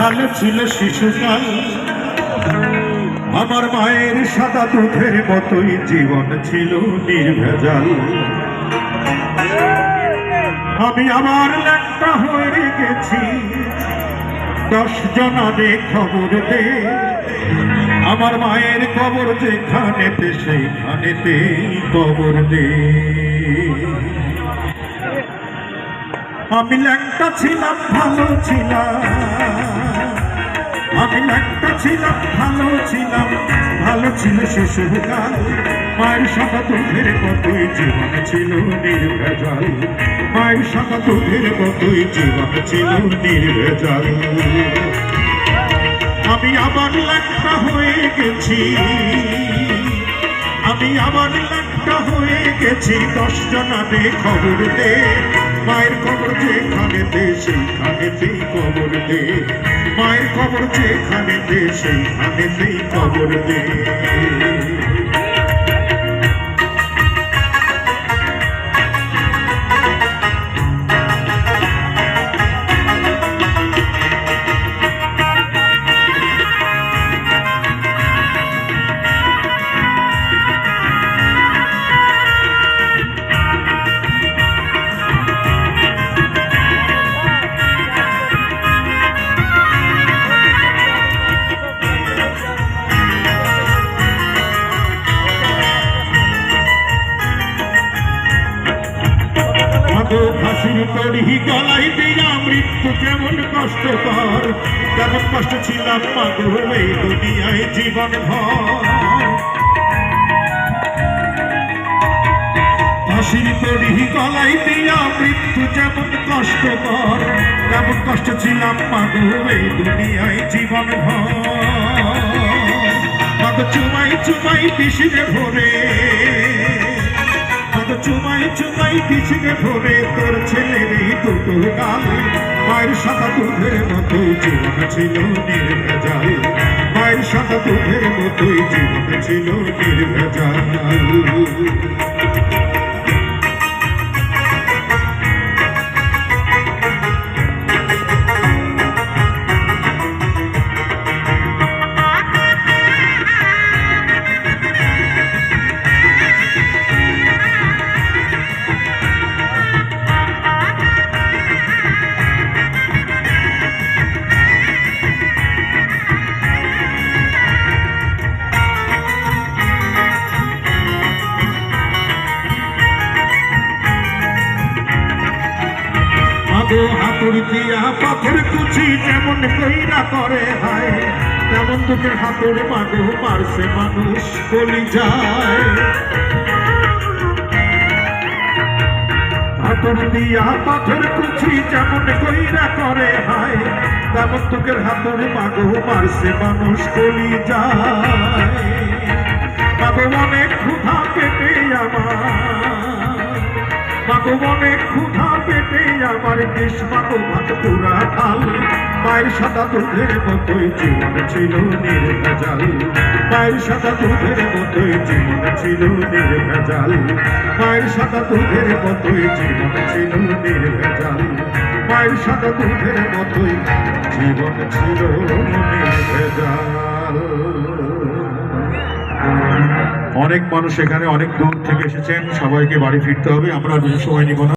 ভালো ছিল শিশুকাল। আমার মায়ের সাদা দুধের মতোই জীবন ছিল নির্ভেজাল। আমি আমার ল্যাংটা হয়ে গেছি দশ জনারে খবর দে। আমার মায়ের কবর যেখানেতে সেইখানেতে কবর দে। আমি ল্যাংটা ছিলাম, ভালো ছিলাম। আমি ল্যাংটা ছিলাম, ভালো ছিলাম, ভালো ছিল শিশুকাল মায়ের সাদা দুধের মতোই জীবন ছিল নির্ভেজাল। মায়ের সাদা দুধের মতোই জীবন ছিল নির্ভেজাল। আমি আবার ল্যাংটা হয়ে গেছি। আমি আবার ল্যাংটা হয়ে গেছি দশ জনারে খবর দে। মায়ের খবর যেখানে দে সেইখানেতেই কবর দে। খবর যেখানে দে সেইখানেতেই খবর দে তরি গলাই দিয়া মৃত্যু কেমন কষ্টকর কেমন কষ্ট ছিলাম মাগো এই দুনিয়ায় জীবন ভর। ফাঁসির তরি গলাই দিয়া মৃত্যু যেমন কষ্টকর কেমন কষ্ট ছিলাম মাগো এই দুনিয়ায় জীবন ভর। মাগো চুমাই চুমাই, পিসিরে ভরে। চুমাই চুমাই কিছুকে ধরে তোর ছেলে নেই দুটো গাল? মায়ের সাদা দুধের মতোই জীবন ছিল নির্ভেজাল। মায়ের সাদা দুধের মতোই জীবন ছিল নির্ভেজাল। মাগো হাতুর দিয়া পাথর কুচি যেমন কইরা করে, হায়। তেমন তোকে হাতুর মাগো মারছে মানুষ বলি যায় হাতুর দিয়া পাথর কুচি যেমন কইরা করে, হায়। তেমন তোকে হাতুর মাগো মারছে মানুষ বলি যায় অনেক ক্ষুধা পেটে আমার মাগো ভাত পুরা খাল মায়ের সাদা দুধের মতোই জীবন ছিল নির্ভেজাল মায়ের সাদা দুধের মতোই জীবন ছিল নির্ভেজাল মায়ের সাদা দুধের মতোই জীবন ছিল নির্ভেজাল মায়ের সাদা দুধের মতোই জীবন ছিল নির্ভেজাল অনেক মানুষ এখানে, অনেক দূর থেকে এসেছেন, সবাইকে বাড়ি ফিরতে হবে, আমরা বেশি সময় নিব না।